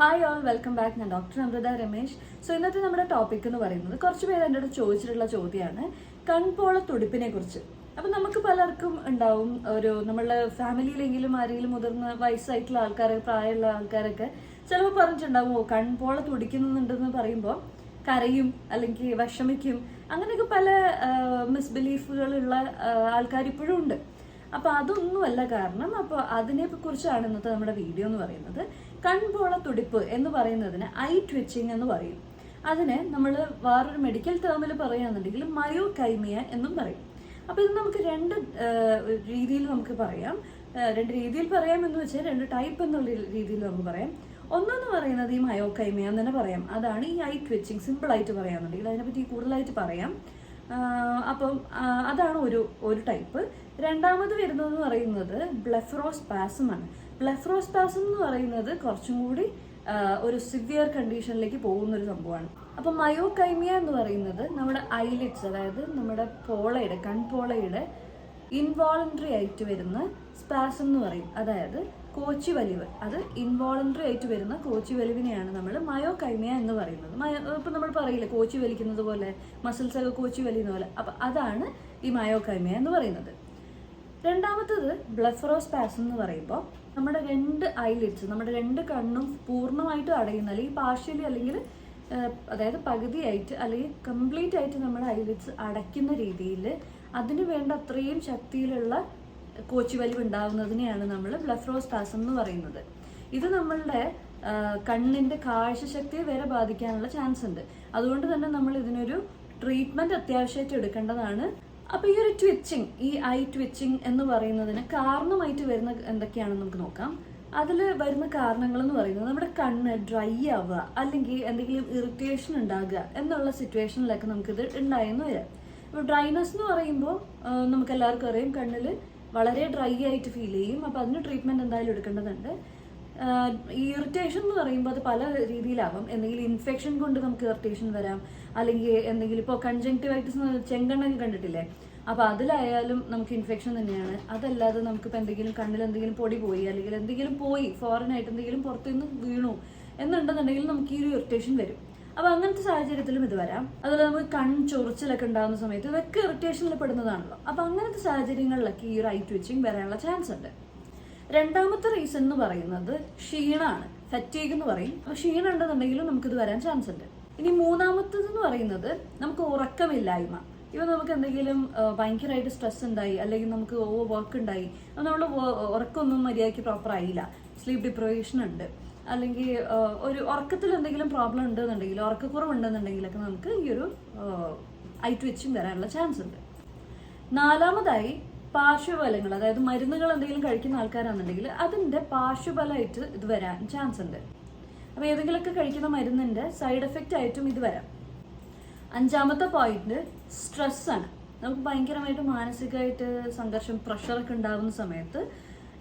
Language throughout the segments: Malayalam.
ഹായ് ഓൾ വെൽക്കം ബാക്ക് ഞാൻ ഡോക്ടർ അമൃത രമേശ്. സോ ഇന്നത്തെ നമ്മുടെ ടോപ്പിക് എന്ന് പറയുന്നത് കുറച്ച് പേര് എന്റെ അടുത്ത് ചോദിച്ചിട്ടുള്ള ചോദ്യമാണ് കൺപോള തുടിപ്പിനെ കുറിച്ച്. അപ്പം നമുക്ക് പലർക്കും ഉണ്ടാവും ഒരു നമ്മളുടെ ഫാമിലിയിലെങ്കിലും ആരെങ്കിലും മുതിർന്ന വയസ്സായിട്ടുള്ള ആൾക്കാർ പ്രായമുള്ള ആൾക്കാരൊക്കെ ചിലപ്പോൾ പറഞ്ഞിട്ടുണ്ടാവും കൺപോള തുടിക്കുന്നുണ്ടെന്ന് പറയുമ്പോൾ കരയും അല്ലെങ്കിൽ വിഷമിക്കും. അങ്ങനെയൊക്കെ പല മിസ്ബിലീഫുകളുള്ള ആൾക്കാർ ഇപ്പോഴും ഉണ്ട്. അപ്പൊ അതൊന്നുമല്ല കാരണം അപ്പോൾ അതിനെ കുറിച്ചാണ് ഇന്നത്തെ നമ്മുടെ വീഡിയോ എന്ന് പറയുന്നത്. കൺപോള തുടിപ്പ് എന്ന് പറയുന്നതിന് ഐ ട്വിച്ചിങ് എന്ന് പറയും. അതിനെ നമ്മൾ വേറൊരു മെഡിക്കൽ ടേമിൽ പറയുകയാണെന്നുണ്ടെങ്കിൽ മയോ കൈമിയ എന്നും പറയും. അപ്പോൾ ഇത് നമുക്ക് രണ്ട് രീതിയിൽ നമുക്ക് പറയാം. രണ്ട് രീതിയിൽ പറയാം എന്ന് വെച്ചാൽ രണ്ട് ടൈപ്പ് എന്നുള്ള രീതിയിൽ നമുക്ക് പറയാം. ഒന്നെന്ന് പറയുന്നത് ഈ മയോകൈമിയ എന്ന് തന്നെ പറയാം. അതാണ് ഈ ഐ ട്വിച്ചിങ് സിമ്പിളായിട്ട് ആയിട്ട് പറയാന്നുണ്ടെങ്കിൽ അതിനെപ്പറ്റി കൂടുതലായിട്ട് പറയാം. അപ്പം അതാണ് ഒരു ഒരു ടൈപ്പ് രണ്ടാമത് വരുന്നതെന്ന് പറയുന്നത് ബ്ലെഫ്രോസ്പാസം ആണ്. ബ്ലെഫ്രോസ്പാസം എന്ന് പറയുന്നത് കുറച്ചും കൂടി ഒരു സിവിയർ കണ്ടീഷനിലേക്ക് പോകുന്ന ഒരു സംഭവമാണ്. അപ്പം മയോകൈമിയ എന്ന് പറയുന്നത് നമ്മുടെ ഐലിറ്റ്സ് അതായത് നമ്മുടെ പോളയുടെ കൺപോളയുടെ ഇൻവോളണ്ടറി ആയിട്ട് വരുന്ന സ്പാസം എന്ന് പറയും. അതായത് കോച്ചി വലിവ് അത് ഇൻവോളണ്ടറി ആയിട്ട് വരുന്ന കോച്ചി വലിവിനെയാണ് നമ്മൾ മയോകൈമിയ എന്ന് പറയുന്നത്. മയോ ഇപ്പം നമ്മൾ പറയില്ല കോച്ചി വലിക്കുന്നത് പോലെ മസിൽസ് ഒക്കെ കോച്ചി വലിയുന്ന പോലെ. അപ്പം അതാണ് ഈ മയോകൈമിയ എന്ന് പറയുന്നത്. രണ്ടാമത്തത് ബ്ലഫറോസ്പാസം എന്ന് പറയുമ്പോൾ നമ്മുടെ രണ്ട് ഐലിഡ്സ് നമ്മുടെ രണ്ട് കണ്ണും പൂർണമായിട്ടും അടയുന്ന അല്ലെങ്കിൽ പാർഷ്യലി അല്ലെങ്കിൽ അതായത് പകുതിയായിട്ട് അല്ലെങ്കിൽ കംപ്ലീറ്റ് ആയിട്ട് നമ്മുടെ ഐലിഡ്സ് അടയ്ക്കുന്ന രീതിയിൽ അതിന് വേണ്ട അത്രയും ശക്തിയിലുള്ള കോച്ചി വലിവ് ഉണ്ടാവുന്നതിനെയാണ് നമ്മൾ ബ്ലഫ്രോസ്റ്റാസം എന്ന് പറയുന്നത്. ഇത് നമ്മളുടെ കണ്ണിന്റെ കാഴ്ചശക്തിയെ വരെ ബാധിക്കാനുള്ള ചാൻസ് ഉണ്ട്. അതുകൊണ്ട് തന്നെ നമ്മൾ ഇതിനൊരു ട്രീറ്റ്മെന്റ് അത്യാവശ്യമായിട്ട് എടുക്കേണ്ടതാണ്. അപ്പൊ ഈ ഒരു ട്വിച്ചിങ് ഈ ഐ ട്വിച്ചിങ് എന്ന് പറയുന്നതിന് കാരണമായിട്ട് വരുന്ന എന്തൊക്കെയാണെന്ന് നമുക്ക് നോക്കാം. അതിൽ വരുന്ന കാരണങ്ങൾ എന്ന് പറയുന്നത് നമ്മുടെ കണ്ണ് ഡ്രൈ ആവുക അല്ലെങ്കിൽ എന്തെങ്കിലും ഇറിറ്റേഷൻ ഉണ്ടാകുക എന്നുള്ള സിറ്റുവേഷനിലൊക്കെ നമുക്കിത് ഉണ്ടായെന്ന് വരാം. ഇപ്പൊ ഡ്രൈനെസ് എന്ന് പറയുമ്പോൾ നമുക്ക് എല്ലാവർക്കും അറിയാം കണ്ണിൽ വളരെ ഡ്രൈ ആയിട്ട് ഫീൽ ചെയ്യും. അപ്പോൾ അതിന് ട്രീറ്റ്മെന്റ് എന്തായാലും എടുക്കേണ്ടതുണ്ട്. ഇറിറ്റേഷൻ എന്ന് പറയുമ്പോൾ അത് പല രീതിയിലാവാം. എന്തെങ്കിലും ഇൻഫെക്ഷൻ കൊണ്ട് നമുക്ക് ഇറിറ്റേഷൻ വരാം. അല്ലെങ്കിൽ എന്തെങ്കിലും ഇപ്പോൾ കൺജങ്ക്റ്റിവൈറ്റിസ് ചെങ്കണ്ണൊക്കെ കണ്ടിട്ടില്ലേ? അപ്പോൾ അതിലായാലും നമുക്ക് ഇൻഫെക്ഷൻ തന്നെയാണ്. അതല്ലാതെ നമുക്കിപ്പോൾ എന്തെങ്കിലും കണ്ണിൽ എന്തെങ്കിലും പൊടി പോയി അല്ലെങ്കിൽ എന്തെങ്കിലും പോയി ഫോറിൻ ആയിട്ട് എന്തെങ്കിലും പുറത്തുനിന്ന് വീണു എന്നുണ്ടെന്നുണ്ടെങ്കിൽ നമുക്ക് ഈ ഒരു ഇറിറ്റേഷൻ വരും. അപ്പോൾ അങ്ങനത്തെ സാഹചര്യത്തിലും ഇത് വരാം. അതുപോലെ നമുക്ക് കൺ ചൊറിച്ചിലൊക്കെ ഉണ്ടാകുന്ന സമയത്ത് ഇതൊക്കെ ഇറിറ്റേഷനിൽ പെടുന്നതാണല്ലോ. അപ്പോൾ അങ്ങനത്തെ സാഹചര്യങ്ങളിലൊക്കെ ഈ ഒരു ഐ ട്വിച്ചിങ് വരാനുള്ള ചാൻസ് ഉണ്ട്. രണ്ടാമത്തെ റീസൺ എന്ന് പറയുന്നത് ക്ഷീണമാണ് ഫറ്റീഗ് എന്ന് പറയും. അപ്പൊ ക്ഷീണം ഉണ്ടെന്നുണ്ടെങ്കിലും നമുക്കിത് വരാൻ ചാൻസ് ഉണ്ട്. ഇനി മൂന്നാമത്തത് എന്ന് പറയുന്നത് നമുക്ക് ഉറക്കമില്ലായ്മ. ഇവ നമുക്ക് എന്തെങ്കിലും ഭയങ്കരമായിട്ട് സ്ട്രെസ് ഉണ്ടായി അല്ലെങ്കിൽ നമുക്ക് ഓവർ വർക്ക് ഉണ്ടായി നമ്മൾ ഉറക്കമൊന്നും മര്യാദയ്ക്ക് പ്രോപ്പർ ആയില്ല. സ്ലീപ്പ് ഡിപ്രവേഷൻ ഉണ്ട്. അല്ലെങ്കിൽ ഒരു ഉറക്കത്തിൽ എന്തെങ്കിലും പ്രോബ്ലം ഉണ്ടെന്നുണ്ടെങ്കിൽ ഉറക്കക്കുറവുണ്ടെന്നുണ്ടെങ്കിലൊക്കെ നമുക്ക് ഈ ഒരു ഐ ട്വിച്ചും വരാനുള്ള ചാൻസ് ഉണ്ട്. നാലാമതായി പാർശ്വഫലങ്ങൾ അതായത് മരുന്നുകൾ എന്തെങ്കിലും കഴിക്കുന്ന ആൾക്കാരാണെന്നുണ്ടെങ്കിൽ അതിന്റെ പാർശ്വഫലമായിട്ട് ഇത് വരാൻ ചാൻസ് ഉണ്ട്. അപ്പോൾ ഏതെങ്കിലുമൊക്കെ കഴിക്കുന്ന മരുന്നിന്റെ സൈഡ് എഫക്റ്റ് ആയിട്ടും ഇത് വരാം. അഞ്ചാമത്തെ പോയിന്റ് സ്ട്രെസ് ആണ്. നമുക്ക് ഭയങ്കരമായിട്ട് മാനസികമായിട്ട് സംഘർഷം പ്രഷറൊക്കെ ഉണ്ടാകുന്ന സമയത്ത്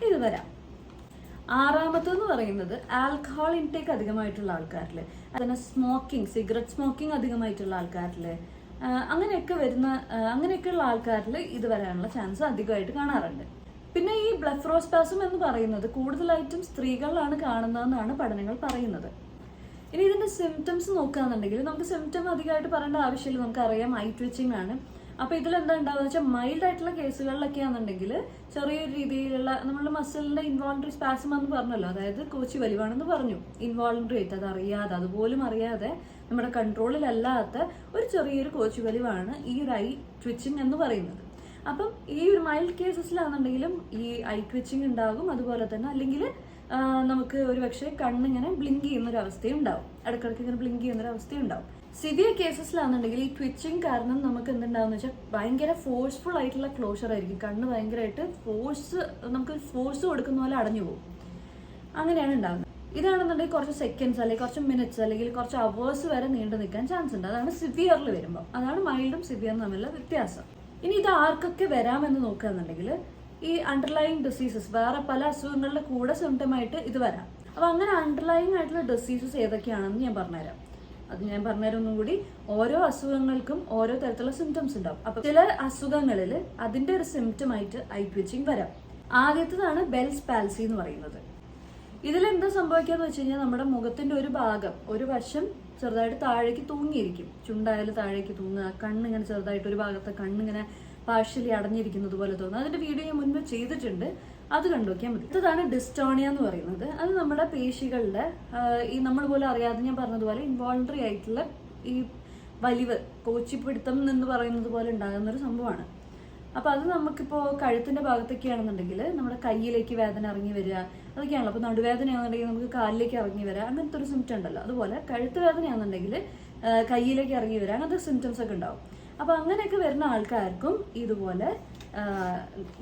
ഇത് വരാം. ആറാമത്തെന്ന് പറയുന്നത് ആൽക്കഹോൾ ഇൻടേക്ക് അധികമായിട്ടുള്ള ആൾക്കാരിൽ അതിനെ സ്മോക്കിംഗ് സിഗരറ്റ് സ്മോക്കിംഗ് അധികമായിട്ടുള്ള ആൾക്കാരിൽ അങ്ങനെയൊക്കെ വരുന്ന അങ്ങനെയൊക്കെയുള്ള ആൾക്കാരിൽ ഇത് വരാനുള്ള ചാൻസ് അധികമായിട്ട് കാണാറുണ്ട്. പിന്നെ ഈ ബ്ലഫ്രോസ്പാസം എന്ന് പറയുന്നത് കൂടുതലായിട്ടും സ്ത്രീകളിലാണ് കാണുന്നതെന്നാണ് പഠനങ്ങൾ പറയുന്നത്. ഇനി ഇതിന്റെ സിംറ്റംസ് നോക്കുകയാണെന്നുണ്ടെങ്കിൽ നമുക്ക് സിംറ്റം അധികമായിട്ട് പറയേണ്ട ആവശ്യമില്ല. നമുക്ക് അറിയാം ഐ ട്വിച്ചിങ് ആണ്. അപ്പൊ ഇതിൽ എന്താ ഉണ്ടാവുക വെച്ചാൽ മൈൽഡ് ആയിട്ടുള്ള കേസുകളിലൊക്കെ ആണെന്നുണ്ടെങ്കിൽ ചെറിയൊരു രീതിയിലുള്ള നമ്മുടെ മസിലിന്റെ ഇൻവോളണ്ടറി സ്പാസം എന്ന് പറഞ്ഞല്ലോ. അതായത് കോച്ചി വലിവാണെന്ന് പറഞ്ഞു. ഇൻവോളണ്ടറി ആയിട്ട് അത് അറിയാതെ അതുപോലും അറിയാതെ നമ്മുടെ കൺട്രോളിലല്ലാത്ത ഒരു ചെറിയൊരു കോച്ചി വലിവാണ് ഈ ഒരു ഐ ട്വിച്ചിങ് എന്ന് പറയുന്നത്. അപ്പം ഈ ഒരു മൈൽഡ് കേസസിലാണെന്നുണ്ടെങ്കിലും ഈ ഐ ട്വിച്ചിങ് ഉണ്ടാകും. അതുപോലെ തന്നെ അല്ലെങ്കിൽ നമുക്ക് ഒരു പക്ഷേ കണ്ണിങ്ങനെ ബ്ലിങ്ക് ചെയ്യുന്ന ഒരു അവസ്ഥയും ഉണ്ടാവും ഇടക്കിടക്ക് ഇങ്ങനെ ബ്ലിങ്ക് ചെയ്യുന്ന ഒരു അവസ്ഥയും ഉണ്ടാവും സിവിയർ കേസസിലാണെന്നുണ്ടെങ്കിൽ ഈ ട്വിച്ചിങ് കാരണം നമുക്ക് എന്തുണ്ടാവുന്ന വെച്ചാൽ ഭയങ്കര ഫോഴ്സ്ഫുൾ ആയിട്ടുള്ള ക്ലോഷർ ആയിരിക്കും. കണ്ണ് ഭയങ്കരമായിട്ട് ഫോഴ്സ് നമുക്ക് ഫോഴ്സ് കൊടുക്കുന്ന പോലെ അടഞ്ഞു പോകും. അങ്ങനെയാണ് ഉണ്ടാകുന്നത് ഇതാണെന്നുണ്ടെങ്കിൽ കുറച്ച് സെക്കൻഡ്സ് അല്ലെങ്കിൽ കുറച്ച് മിനിറ്റ്സ് അല്ലെങ്കിൽ കുറച്ച് അവേഴ്സ് വരെ നീണ്ടു നിൽക്കാൻ ചാൻസ് ഉണ്ട്. അതാണ് സിവിയറിൽ വരുമ്പോൾ അതാണ് മൈൽഡും സിവിയറും തമ്മിലുള്ള വ്യത്യാസം. ഇനി ഇത് ആർക്കൊക്കെ വരാമെന്ന് നോക്കുകയാണെന്നുണ്ടെങ്കിൽ ഈ അണ്ടർലൈങ് ഡിസീസസ് വേറെ പല അസുഖങ്ങളുടെ കൂടെ സിംറ്റമായിട്ട് ഇത് വരാം. അപ്പൊ അങ്ങനെ അണ്ടർലൈങ് ആയിട്ടുള്ള ഡിസീസസ് ഏതൊക്കെയാണെന്ന് ഞാൻ പറഞ്ഞുതരാം. അത് ഞാൻ പറഞ്ഞുതരുന്നും കൂടി ഓരോ അസുഖങ്ങൾക്കും ഓരോ തരത്തിലുള്ള സിംറ്റംസ് ഉണ്ടാവും. അപ്പൊ ചില അസുഖങ്ങളിൽ അതിന്റെ ഒരു സിംറ്റം ആയിട്ട് ഐ ട്വിച്ചിങ് വരാം. ആദ്യത്തേതാണ് ബെൽസ് പാൽസി എന്ന് പറയുന്നത്. ഇതിൽ ഇതിലെന്താ സംഭവിക്കാന്ന് വെച്ച് കഴിഞ്ഞാൽ നമ്മുടെ മുഖത്തിന്റെ ഒരു ഭാഗം ഒരു വശം ചെറുതായിട്ട് താഴേക്ക് തൂങ്ങിയിരിക്കും. ചുണ്ടായാലും താഴേക്ക് തൂങ്ങുക കണ്ണിങ്ങനെ ചെറുതായിട്ട് ഒരു ഭാഗത്തെ കണ്ണിങ്ങനെ പാർഷ്യലി അടഞ്ഞിരിക്കുന്നത് പോലെ തോന്നുന്നു. അതിന്റെ വീഡിയോ ഞാൻ മുൻപ് ചെയ്തിട്ടുണ്ട്. അത് കണ്ടു നോക്കിയാൽ മതി. ഡിസ്റ്റോണിയ എന്ന് പറയുന്നത്. അത് നമ്മുടെ പേശികളുടെ ഈ നമ്മൾ പോലെ അറിയാതെ ഞാൻ പറഞ്ഞതുപോലെ ഇൻവോൾണ്ടറി ആയിട്ടുള്ള ഈ വലിവ് കോച്ചിപ്പിടുത്തം എന്ന് പറയുന്നത് പോലെ ഉണ്ടാകുന്ന ഒരു സംഭവമാണ്. അപ്പൊ അത് നമുക്കിപ്പോ കഴുത്തിന്റെ ഭാഗത്തൊക്കെ ആണെന്നുണ്ടെങ്കിൽ നമ്മുടെ കയ്യിലേക്ക് വേദന ഇറങ്ങി വരിക അതൊക്കെയാണല്ലോ. അപ്പൊ നടുവേദനയാണെന്നുണ്ടെങ്കിൽ നമുക്ക് കാലിലേക്ക് ഇറങ്ങി വരാം അങ്ങനത്തെ ഒരു സിംറ്റം ഉണ്ടല്ലോ. അതുപോലെ കഴുത്ത് വേദനയാണെന്നുണ്ടെങ്കിൽ കയ്യിലേക്ക് ഇറങ്ങി വരിക അങ്ങനത്തെ സിംറ്റംസ് ഒക്കെ ഉണ്ടാവും. അപ്പൊ അങ്ങനെയൊക്കെ വരുന്ന ആൾക്കാർക്കും ഇതുപോലെ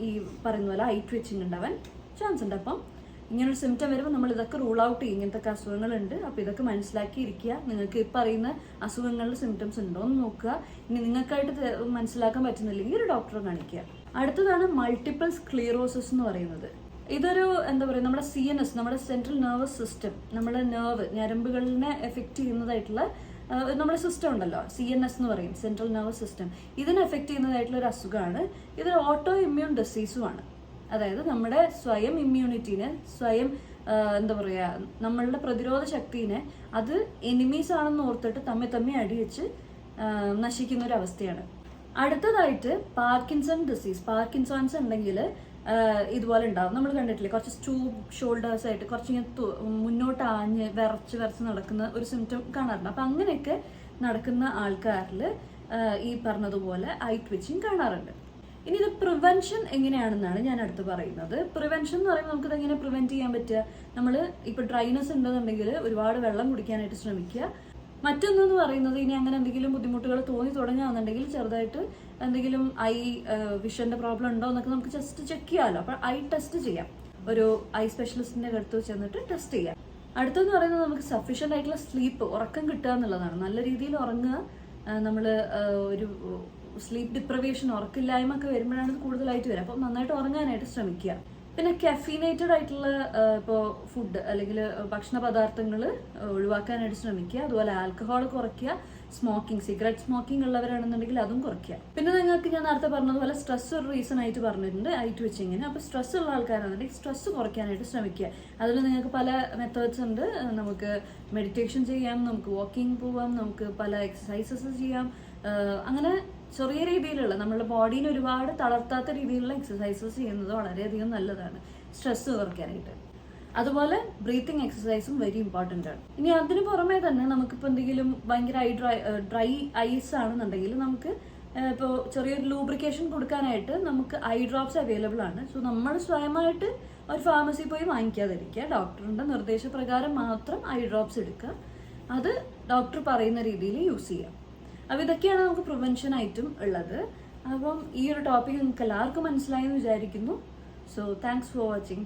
ഈ പറയുന്ന പോലെ ഐ ട്വിച്ചിങ് ഉണ്ടാവാൻ ചാൻസ് ഉണ്ട്. അപ്പം ഇങ്ങനൊരു സിംറ്റം വരുമ്പോൾ നമ്മൾ ഇതൊക്കെ റൂൾ ഔട്ട് ചെയ്യും. ഇങ്ങനത്തെ അസുഖങ്ങളുണ്ട്. അപ്പോൾ ഇതൊക്കെ മനസ്സിലാക്കിയിരിക്കുക. നിങ്ങൾക്ക് ഈ അറിയുന്ന അസുഖങ്ങളുടെ സിംറ്റംസ് ഉണ്ടോ എന്ന് നോക്കുക. ഇനി നിങ്ങൾക്കായിട്ട് മനസ്സിലാക്കാൻ പറ്റുന്നില്ലെങ്കിൽ ഒരു ഡോക്ടറെ കാണിക്കുക. അടുത്തതാണ് മൾട്ടിപ്പിൾ സ്ക്ലീറോസിസ് എന്ന് പറയുന്നത്. ഇതൊരു എന്താ പറയുക നമ്മുടെ സി എൻ എസ് നമ്മുടെ സെൻട്രൽ നെർവസ് സിസ്റ്റം നമ്മുടെ നെർവ് ഞരമ്പുകളിനെ എഫക്റ്റ് ചെയ്യുന്നതായിട്ടുള്ള നമ്മുടെ സിസ്റ്റം ഉണ്ടല്ലോ സി എൻ എസ് എന്ന് പറയും സെൻട്രൽ നെർവസ് സിസ്റ്റം ഇതിനെ എഫക്റ്റ് ചെയ്യുന്നതായിട്ടുള്ള ഒരു അസുഖമാണ്. ഇതൊരു ഓട്ടോ ഇമ്മ്യൂൺ ഡിസീസുമാണ് അതായത് നമ്മുടെ സ്വയം ഇമ്മ്യൂണിറ്റീനെ സ്വയം എന്താ പറയുക നമ്മളുടെ പ്രതിരോധ ശക്തിനെ അത് എനിമീസ് ആണെന്ന് ഓർത്തിട്ട് തമ്മി തമ്മി അടിവെച്ച് നശിക്കുന്ന ഒരു അവസ്ഥയാണ്. അടുത്തതായിട്ട് പാർക്കിൻസൺ ഡിസീസ് പാർക്കിൻസൺസ് ഉണ്ടെങ്കിൽ ഇതുപോലെ ഉണ്ടാവും. നമ്മൾ കണ്ടിട്ടില്ലേ കുറച്ച് സ്റ്റൂബ് ഷോൾഡേഴ്സ് ആയിട്ട് കുറച്ചിങ്ങനെ മുന്നോട്ട് ആഞ്ഞ് വിറച്ച് വിറച്ച് നടക്കുന്ന ഒരു സിംറ്റം കാണാറുണ്ട്. അപ്പം അങ്ങനെയൊക്കെ നടക്കുന്ന ആൾക്കാരിൽ ഈ പറഞ്ഞതുപോലെ ഐ ട്വിച്ചിങ് കാണാറുണ്ട്. ഇനി ഇത് പ്രിവെൻഷൻ എങ്ങനെയാണെന്നാണ് ഞാൻ അടുത്ത് പറയുന്നത്. പ്രിവെൻഷൻ എന്ന് പറയുമ്പോൾ നമുക്കിത് എങ്ങനെ പ്രിവെന്റ് ചെയ്യാൻ പറ്റുക? നമ്മൾ ഇപ്പൊ ഡ്രൈനസ് ഉണ്ടെന്നുണ്ടെങ്കിൽ ഒരുപാട് വെള്ളം കുടിക്കാനായിട്ട് ശ്രമിക്കുക. മറ്റൊന്നെന്ന് പറയുന്നത് ഇനി അങ്ങനെ എന്തെങ്കിലും ബുദ്ധിമുട്ടുകൾ തോന്നി തുടങ്ങുകയാണെന്നുണ്ടെങ്കിൽ ചെറുതായിട്ട് എന്തെങ്കിലും ഐ വിഷന്റെ പ്രോബ്ലം ഉണ്ടോ എന്നൊക്കെ നമുക്ക് ജസ്റ്റ് ചെക്ക് ചെയ്യാമല്ലോ. അപ്പോൾ ഐ ടെസ്റ്റ് ചെയ്യാം. ഒരു ഐ സ്പെഷ്യലിസ്റ്റിന്റെ അടുത്ത് ചെന്നിട്ട് ടെസ്റ്റ് ചെയ്യാം. അടുത്തെന്ന് പറയുന്നത് നമുക്ക് സഫീഷ്യന്റ് ആയിട്ടുള്ള സ്ലീപ്പ് ഉറക്കം കിട്ടുക എന്നുള്ളതാണ്. നല്ല രീതിയിൽ ഉറങ്ങുക നമ്മൾ ഒരു സ്ലീപ്പ് ഡിപ്രവേഷൻ ഉറക്കില്ലായ്മ ഒക്കെ വരുമ്പോഴാണ് കൂടുതലായിട്ട് വരിക. അപ്പം നന്നായിട്ട് ഉറങ്ങാനായിട്ട് ശ്രമിക്കുക. പിന്നെ കഫീനേറ്റഡ് ആയിട്ടുള്ള ഇപ്പോൾ ഫുഡ് അല്ലെങ്കിൽ ഭക്ഷണ പദാർത്ഥങ്ങൾ ഒഴിവാക്കാനായിട്ട് ശ്രമിക്കുക. അതുപോലെ ആൽക്കഹോൾ കുറയ്ക്കുക. സ്മോക്കിംഗ് സിഗരറ്റ് സ്മോക്കിംഗ് ഉള്ളവരാണെന്നുണ്ടെങ്കിൽ അതും കുറയ്ക്കുക. പിന്നെ നിങ്ങൾക്ക് ഞാൻ നേരത്തെ പറഞ്ഞതുപോലെ സ്ട്രെസ് ഒരു റീസൺ ആയിട്ട് പറഞ്ഞിട്ടുണ്ട്. ഐറ്റ് വെച്ചിങ്ങനെ അപ്പോൾ സ്ട്രെസ് ഉള്ള ആൾക്കാരാണെന്നുണ്ടെങ്കിൽ സ്ട്രെസ് കുറയ്ക്കാനായിട്ട് ശ്രമിക്കുക. അതിൽ നിങ്ങൾക്ക് പല മെത്തേഡ്സ് ഉണ്ട്. നമുക്ക് മെഡിറ്റേഷൻ ചെയ്യാം നമുക്ക് വാക്കിംഗ് പോവാം നമുക്ക് പല എക്സസൈസസ് ചെയ്യാം. അങ്ങനെ ചെറിയ രീതിയിലുള്ള നമ്മുടെ ബോഡീനെ ഒരുപാട് തളർത്താത്ത രീതിയിലുള്ള എക്സസൈസസ് ചെയ്യുന്നത് വളരെയധികം നല്ലതാണ്. സ്ട്രെസ് കുറയ്ക്കാനായിട്ട്. അതുപോലെ ബ്രീത്തിങ് എക്സസൈസും വെരി ഇമ്പോർട്ടന്റ് ആണ്. ഇനി അതിന് പുറമേ തന്നെ നമുക്കിപ്പോൾ എന്തെങ്കിലും ഭയങ്കര ഐ ഡ്രൈ ഡ്രൈ ഐസ് ആണെന്നുണ്ടെങ്കിൽ നമുക്ക് ഇപ്പോൾ ചെറിയൊരു ലൂബ്രിക്കേഷൻ കൊടുക്കാനായിട്ട് നമുക്ക് ഐ ഡ്രോപ്സ് അവൈലബിൾ ആണ്. സോ നമ്മൾ സ്വയമായിട്ട് ഒരു ഫാർമസി പോയി വാങ്ങിക്കാതിരിക്കുക. ഡോക്ടറിന്റെ നിർദ്ദേശപ്രകാരം മാത്രം ഐ ഡ്രോപ്സ് എടുക്കുക. അത് ഡോക്ടർ പറയുന്ന രീതിയിൽ യൂസ് ചെയ്യാം അപ്പോൾ ഇതൊക്കെയാണ് നമുക്ക് പ്രിവെൻഷൻ ആയിട്ടും ഉള്ളത്. അപ്പം ഈ ഒരു ടോപ്പിക് നിങ്ങൾക്ക് എല്ലാവർക്കും മനസ്സിലായെന്ന് വിചാരിക്കുന്നു. So thanks for watching